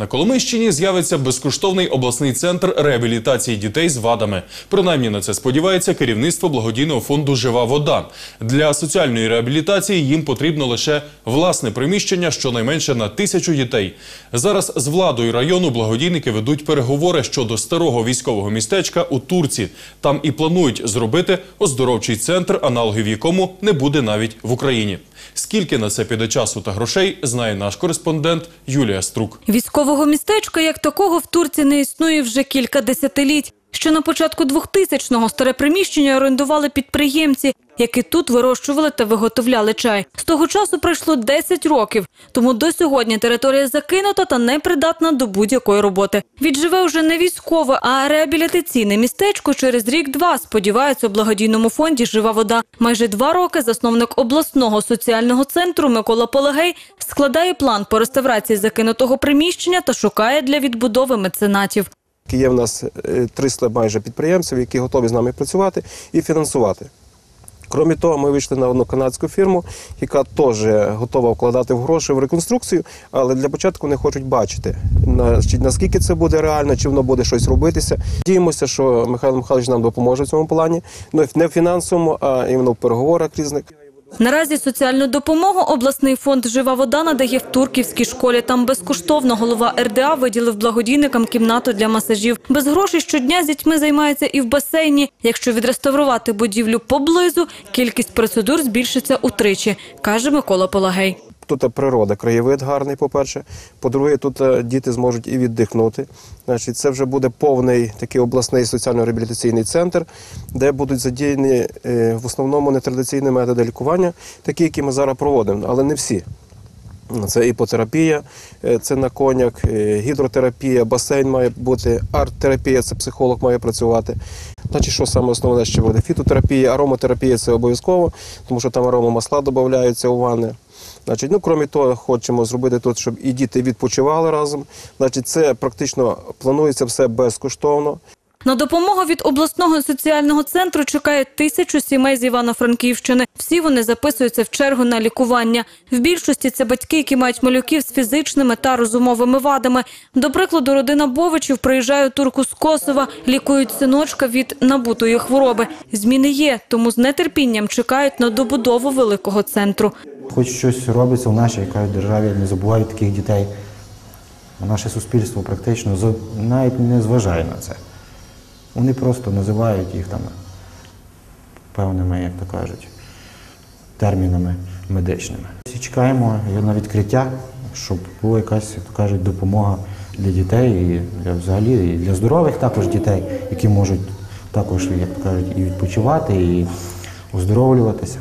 На Коломийщині з'явиться безкоштовний обласний центр реабілітації дітей з вадами. Принаймні на це сподівається керівництво благодійного фонду Жива вода. Для соціальної реабілітації їм потрібно лише власне приміщення щонайменше на тисячу дітей. Зараз з владою району благодійники ведуть переговори щодо старого військового містечка у Турці. Там і планують зробити оздоровчий центр, аналогів якому не буде навіть в Україні. Скільки на це піде часу та грошей, знає наш кореспондент Юлія Струк. Військового містечка як такого в Турції не існує вже кілька десятиліть. Ще на початку 2000-го старе приміщення орендували підприємці, які тут вирощували та виготовляли чай. З того часу пройшло 10 років, тому до сьогодні територія закинута та непридатна до будь-якої роботи. Відживе вже не військове, а реабілітаційне містечко через рік-два, сподіваються у благодійному фонді Жива вода. Майже два роки засновник обласного соціального центру Микола Полегей складає план по реставрації закинутого приміщення та шукає для відбудови меценатів. Є в нас е, 300 майже підприємців, які готові з нами працювати і фінансувати. Крім того, ми вийшли на одну канадську фірму, яка теж готова вкладати в гроші в реконструкцію, але для початку не хочуть бачити, на- чи наскільки це буде реально, чи воно буде щось робитися. Діємося, що Михайло Михайлович нам допоможе в цьому плані. Ну, не в фінансовому, а іменно в переговорах різних. Наразі соціальну допомогу обласний фонд Жива вода надає в Турківській школі. Там безкоштовно голова РДА виділив благодійникам кімнату для масажів. Без грошей щодня з дітьми займається і в басейні. Якщо відреставрувати будівлю поблизу, кількість процедур збільшиться утричі, каже Микола Полагей. Тут природа, краєвид гарний, по-перше. По-друге, тут е, діти зможуть і віддихнути. Значить, це вже буде повний такий обласний соціально-реабілітаційний центр, де будуть задіяні е, в основному нетрадиційні методи лікування, такі, які ми зараз проводимо, але не всі. Це іпотерапія, е, це на конях, е, гідротерапія, басейн має бути, арт-терапія, це психолог має працювати. Значить, що саме основне ще буде? Фітотерапія, ароматерапія це обов'язково, тому що там аромамасла додаються у ванни. Значить, ну, крім того, хочемо зробити тут, щоб і діти відпочивали разом. Значить, це практично планується все безкоштовно. На допомогу від обласного соціального центру чекає тисячу сімей з Івано-Франківщини. Всі вони записуються в чергу на лікування. В більшості це батьки, які мають малюків з фізичними та розумовими вадами. До прикладу, родина Бовичів приїжджає у турку з Косова, лікують синочка від набутої хвороби. Зміни є, тому з нетерпінням чекають на добудову великого центру. Хоч щось робиться в нашій державі, не забувають таких дітей. Наше суспільство практично навіть не зважає на це. Вони просто називають їх там певними, як то кажуть, термінами медичними. Чекаємо на відкриття, щоб була якась, як то кажуть, допомога для дітей і взагалі і для здорових також дітей, які можуть також, як то кажуть, і відпочивати, і оздоровлюватися.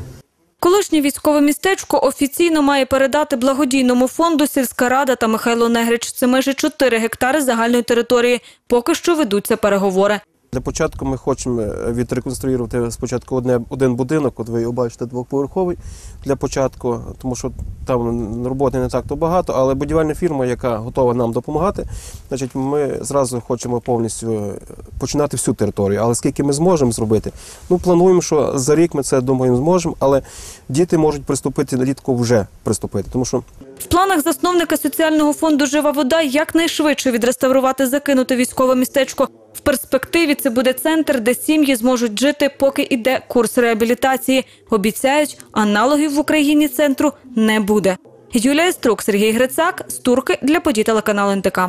Колишнє військове містечко офіційно має передати благодійному фонду сільська рада та Михайло Негрич. Це майже 4 гектари загальної території. Поки що ведуться переговори. Для початку ми хочемо е, відреконструювати спочатку одне, один будинок, от ви його бачите, двоповерховий для початку, тому що там роботи не так то багато, але будівельна фірма, яка готова нам допомагати, значить, ми зразу хочемо повністю е, починати всю територію. Але скільки ми зможемо зробити? Ну, плануємо, що за рік ми це думаємо зможемо, але діти можуть приступити рідко вже приступити, тому що В планах засновника соціального фонду Жива вода якнайшвидше відреставрувати закинуте військове містечко. В перспективі це буде центр, де сім'ї зможуть жити, поки йде курс реабілітації. Обіцяють, аналогів в Україні центру не буде. Юлія Струк, Сергій Грицак, з Турки для подій телеканалу НТК.